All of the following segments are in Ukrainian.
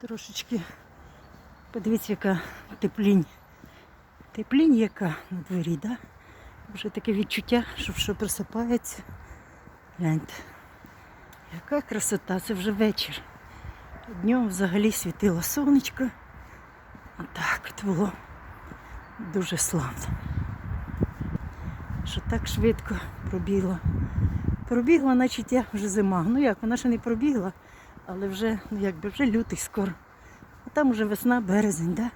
Трошечки подивіться, яка теплінь. Теплінь яка на дворі, да? Вже таке відчуття, що що просипається. Гляньте. Яка красота, це вже вечір. Днем взагалі світило сонечко. А так от було дуже славно. Що так швидко пробігла. Пробігла, значить я вже зима. Ну як, вона ще не пробігла, але вже, ну якби вже лютий скоро. А там вже весна, березень, да?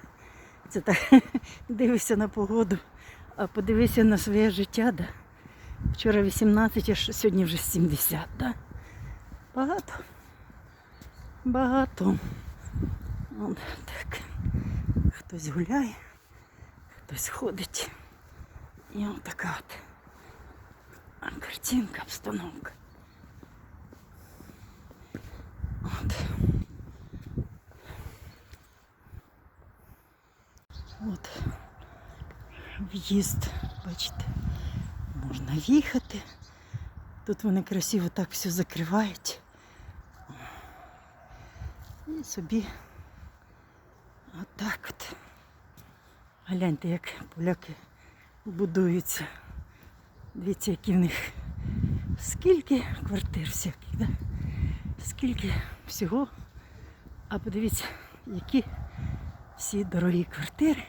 Це так дивишся на погоду, а подивися на своє життя, да? Вчора 18, а сьогодні вже 70, да? Багато. Багато. От так. Хтось гуляє, хтось ходить. І от така от картинка, обстановка. От. От в'їзд, бачите, можна в'їхати. Тут вони красиво так все закривають. І собі отак от. Гляньте, як поляки будуються. Дивіться, які в них скільки квартир всяких, да? Скільки всього. А подивіться, які всі дорогі квартири,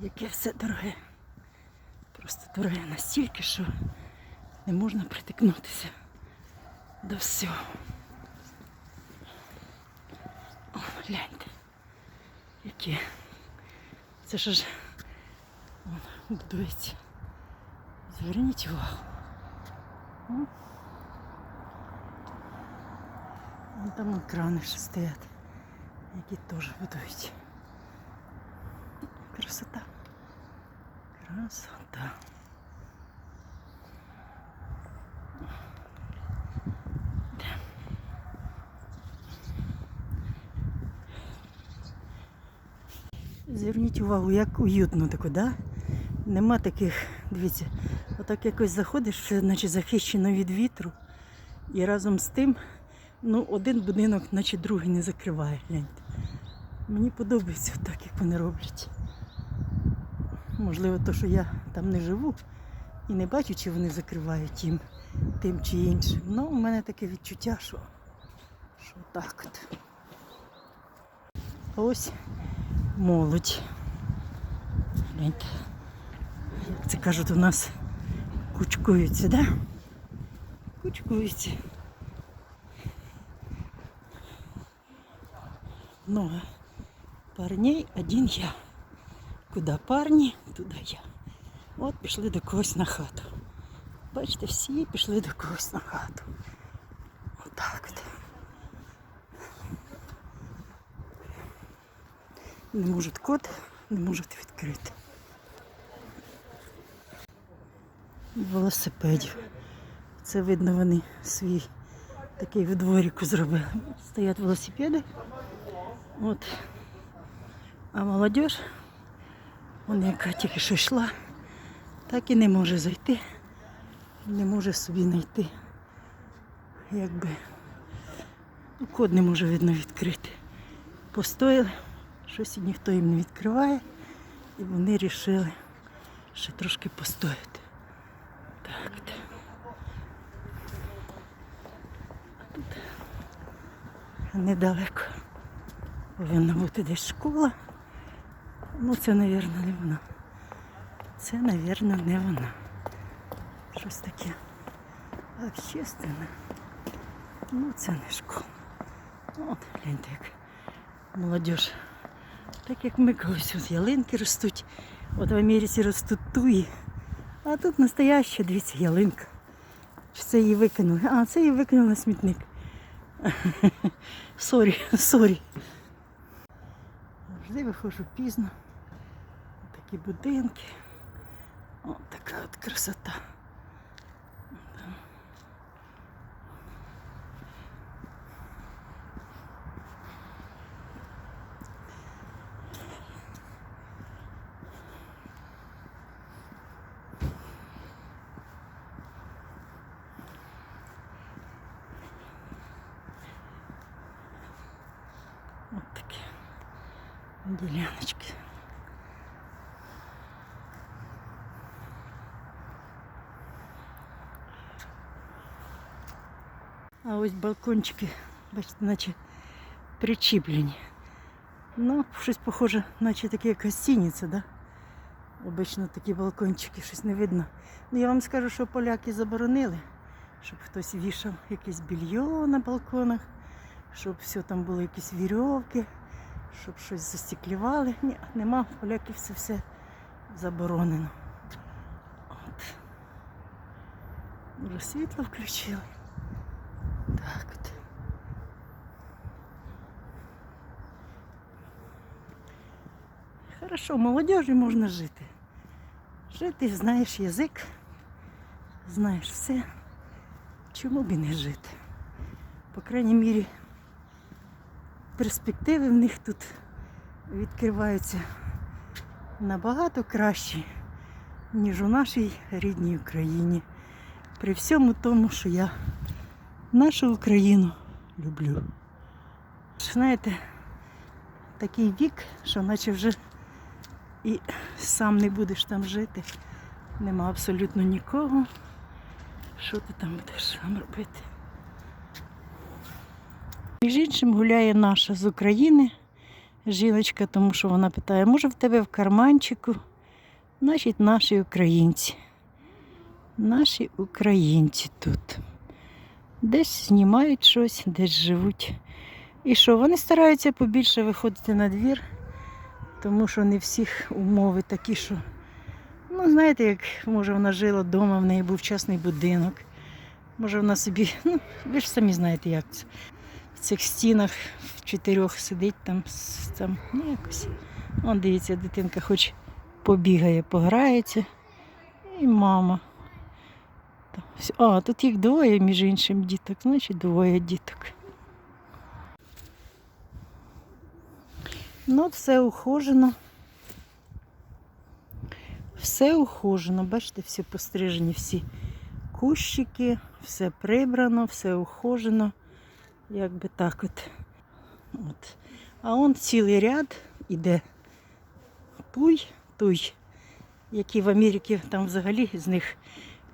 яке все дороге. Просто дороге настільки, що не можна притикнутися до всього. О, гляньте, які. Це що ж будується. Зверніть увагу. О. Вон там екрани ще стоять, які теж будують. Красота. Красота. Зверніть увагу, як уютно тако, да? Нема таких, дивіться, отак якось заходиш, все захищено від вітру. І разом з тим, ну, один будинок, наче другий не закриває. Гляньте. Мені подобається так, як вони роблять. Можливо, то, що я там не живу і не бачу, чи вони закривають їм тим чи іншим. Ну, у мене таке відчуття, що, що так от. Ось молодь. Гляньте. Як це кажуть, у нас кучкуються, да? Кучкуються. Много парней, один я. Куди парні, туди я. От пішли до когось на хату. Бачите, всі пішли до когось на хату. Отак от. Не можуть код, не можуть відкрити. Велосипедів. Це видно, вони свій такий в дворіку зробили. Стоять велосипеди. От. А молодь, вона яка тільки що йшла, так і не може зайти, не може собі знайти. Якби ну, код не може видно відкрити. Постояли, щось ніхто їм не відкриває, і вони вирішили ще трошки постояти. Так. Тут недалеко повинна бути десь школа. Ну, це, мабуть, не вона. Це, мабуть, не вона. Щось таке общественне. Ну, це не школа. От, гляньте, як молодь. Так як ми колись от ялинки ростуть. От в Америці ростуть туї. А тут настояща, дивіться, ялинка. Чи це її викинули? А, це її викинули на смітник. Сорі, сорі. Завжди виходжу пізно. Такі будинки. О, така от красота. Діляночки. А ось балкончики, бачите, наче причіплені. Ну, щось похоже, наче таке як гостиниця, да? Обично такі балкончики, щось не видно. Ну, я вам скажу, що поляки заборонили, щоб хтось вішав якесь більйо на балконах, щоб все там було якісь вірьовки, щоб щось застеклювали. Ні, нема, поляків це все заборонено. От. Вже світло включили. Так от. Хорошо, молодежі можна жити. Жити, знаєш язик, знаєш все. Чому б і не жити? По крайній мірі, перспективи в них тут відкриваються набагато кращі, ніж у нашій рідній Україні. При всьому тому, що я нашу Україну люблю. Знаєте, такий вік, що наче вже і сам не будеш там жити. Нема абсолютно нікого. Що ти там будеш там робити? Між іншим гуляє наша з України жіночка, тому що вона питає, може в тебе в карманчику? Значить, наші українці. Наші українці тут. Десь знімають щось, десь живуть. І що, вони стараються побільше виходити на двір, тому що не всіх умови такі, що. Ну, знаєте, як може вона жила вдома, в неї був частний будинок. Може вона собі, ну, ви ж самі знаєте, як це. Цих стінах в чотирьох сидить там, там ну, якось. Вон, дивіться, дитинка хоч побігає, пограється. І мама. А, тут їх двоє, між іншим, діток, значить двоє діток. Ну, все ухожено. Все ухожено, бачите, всі пострижені, всі кущики, все прибрано, все ухожено. Як би так от. от. А он цілий ряд іде туй, туй, які в Америці там взагалі з них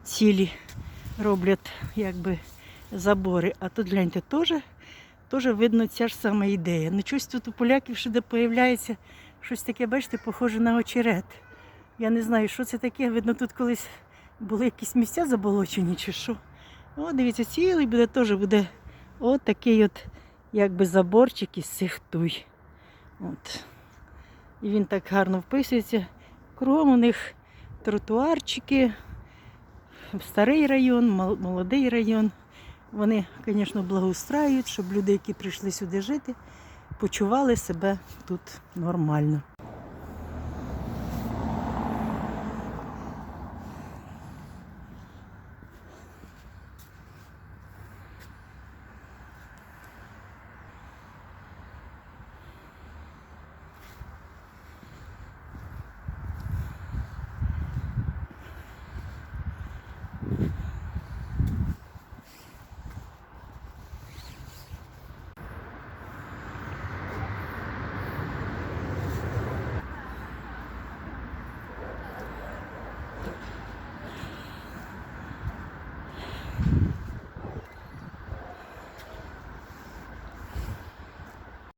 цілі роблять якби забори. А тут гляньте теж, теж видно ця ж сама ідея. Ну щось тут у поляків ще де появляється щось таке, бачите, похоже на очерет. Я не знаю, що це таке. Видно, тут колись були якісь місця заболочені чи що. О, дивіться, цілий буде теж буде от такий от якби заборчик із цих туй. От. І він так гарно вписується. Кругом у них тротуарчики, старий район, молодий район. Вони, звісно, благоустраюють, щоб люди, які прийшли сюди жити, почували себе тут нормально.